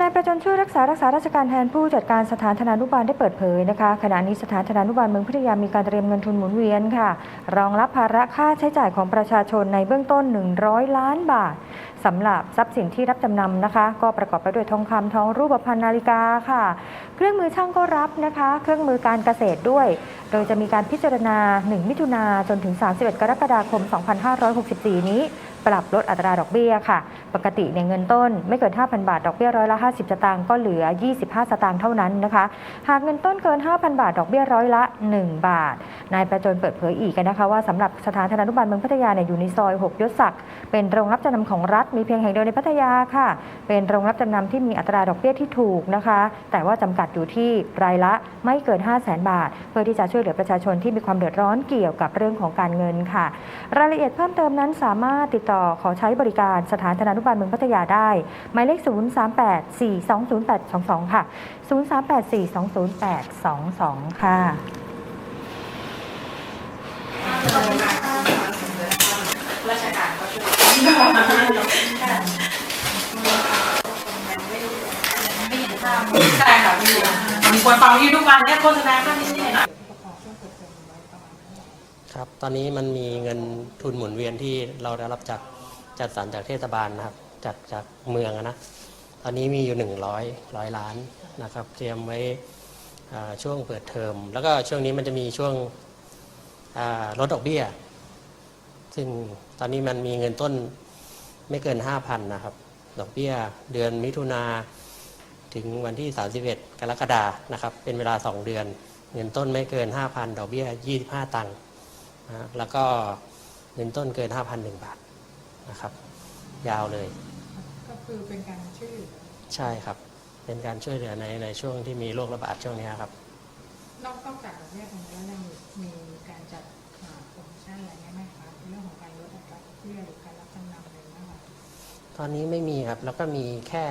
นายประจนช่วยรักษารักษาราชการแทนผู้จัดการสถานธนานุบาลได้เปิดเผยนะคะขณะนี้สถานธนานุบาลเมืองพัทยามีการเตรียมเงินทุนหมุนเวียนค่ะ รองรับภาระค่าใช้จ่ายของประชาชนในเบื้องต้น 100 ล้านบาท สำหรับทรัพย์สินที่รับจำนำนะคะ ก็ประกอบไปด้วยทองคำทองรูปพรรณนาฬิกาค่ะ เครื่องมือช่างก็รับนะคะ เครื่องมือการเกษตรด้วย โดยจะมีการพิจารณา 1 มิถุนาจนถึง 31 กรกฎาคม 2564 นี้ ปรับลดอัตราดอกเบี้ยค่ะ ปกติเนี่ยเงินต้นไม่เกิน 5,000 บาท ดอกเบี้ยร้อยละ 50 สตางค์ก็เหลือ 25 สตางค์เท่านั้นนะคะ หากเงินต้นเกิน 5,000 บาท ดอกเบี้ยร้อยละ 1 บาท นายประจนเปิดเผยอีกนะคะว่าสำหรับสถานธนานุบาลเมืองพัทยาเนี่ยอยู่ในซอย 6 ยศศักดิ์เป็นโรงรับจำนำของรัฐมีเพียงแห่งเดียวในพัทยาค่ะ เป็นโรงรับจำนำที่มีอัตราดอกเบี้ยที่ถูกนะคะ แต่ว่าจำกัดอยู่ที่รายละไม่เกิน 5 0 0 0 0 0บาท เพื่อที่จะช่วยเหลือประชาชนที่มีความเดือดร้อนเกี่ยวกับเรื่องของการเงินค่ะ รายละเอียดเพิ่มเติมนั้นสามารถติดต่อขอใช้บริการสถานธนานุบาลเมืองพัทยาได้ หมายเลข 038-420-822ค่ะ 038-420-822 ค่ะราชการก็ช่วย ใช่ค่ะพี่มีคนฟังอยู่ทุกวันเนี่ยโฆษณาก็นิดหน่อยครับ ตอนนี้มันมีเงินทุนหมุนเวียนที่เราได้รับจากจัดสรรจากเทศบาลนะครับ จากจากเมืองนะ ตอนนี้มีอยู่ 100ร้อยล้านนะครับ เตรียมไว้ช่วงเปิดเทอม แล้วก็ช่วงนี้มันจะมีช่วงลดดอกเบี้ย ซึ่งตอนนี้มันมีเงินต้นไม่เกิน 5,000 นะครับ ดอกเบี้ยเดือนมิถุนา ถึงวันที่ 31 กรกฎานะครับ เป็นเวลา 2 เดือน เงินต้นไม่เกิน 5,000 ดอกเบี้ย 25 ตังค์นะฮะแล้วก็เงินต้นเกิน 5,001 บาทนะครับ ยาวเลย ก็คือเป็นการช่วยเหลือใช่ครับ เป็นการช่วยเหลือในในช่วงที่มีโรคระบาดช่วงนี้ครับ นอกนอกจากดอกเบี้ยตรงนี้แล้วยังมีมีการจัดอ่าโปรโมชั่นอะไรเงี้ยไหมคะเรื่องของการลดอัตราดอกเบี้ยหรือ ตอนนี้ไม่มีครับ แล้วก็มีแค่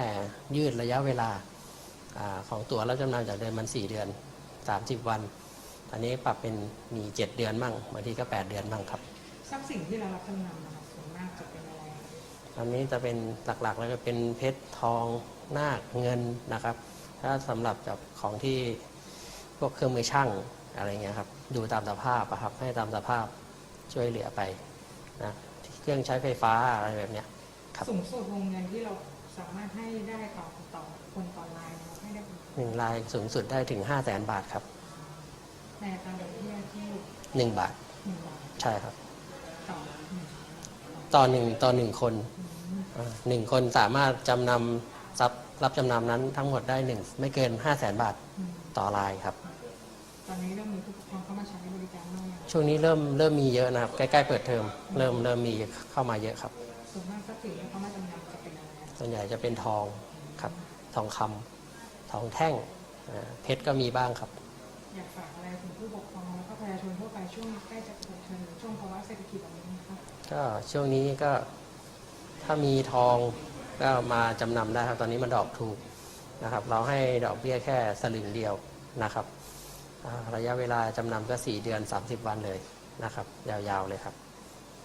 ยืดระยะเวลาอาของตั๋วรับจำนำจากเดิมมัน 4 เดือน 30 วัน ตอนนี้ปรับเป็นมี 7 เดือนมั่งบางทีก็ 8 เดือนมั่งครับทรัพย์สินที่เรารับจำนำนะคะส่วนมากจะเป็นอะไรคะตอนนี้จะเป็นหลักๆแล้วก็เป็นเพชรทองนาคเงินนะครับ ถ้าสำหรับจากของที่พวกเครื่องมือช่างอะไรเงี้ยครับดูตามสภาพอะครับให้ตามสภาพช่วยเหลือไปนะเครื่องใช้ไฟฟ้าอะไรแบบเนี้ยครับ สูงสุดวงเงินที่เราสามารถให้ได้ต่อต่อคนต่อรายนะคะให้ได้หนึ่งรายสูงสุดได้ถึง5 0 0แสนบาทครับในอัตราดอกเบี้ยที่1บาทหนึ่งบาทใช่ครับ ต่อหนึ่งต่อหนึ่งต่อหนึ่งคนอืมอ่าหนึ่งคนสามารถจำนำทรัพย์รับจำนำนั้นทั้งหมดได้หนึ่งไม่เกิน 5 0 0แสนบาทอืมต่อรายครับ ตอนนี้เริ่มมีผู้ปกครองเข้ามาใช้บริการบ้างยังช่วงนี้เริ่มเริ่มมีเยอะนะครับ ใกล้ๆเปิดเทอมเริ่มเริ่มมีเข้ามาเยอะครับ ส่วนมากทรัพย์สินที่เขามาจำนำจะเป็นอะไรอะส่วนใหญ่จะเป็นทองครับ ทองคำทองแท่งอ่าเพชรก็มีบ้างครับ อยากฝากอะไรถึงผู้ปกครองแล้วก็ประชาชนทั่วไปช่วงใกล้จะเปิดเทอมหรือช่วงภาวะเศรษฐกิจแบบนี้นะคะก็ช่วงนี้ก็ถ้ามีทองก็มาจำนำได้ครับ ตอนนี้มันดอกถูกนะครับ เราให้ดอกเบี้ยแค่สลึงเดียวนะครับอ่าระยะเวลาจำนำก็ 4 เดือน 30 วันเลยนะครับ ยาวๆเลยครับ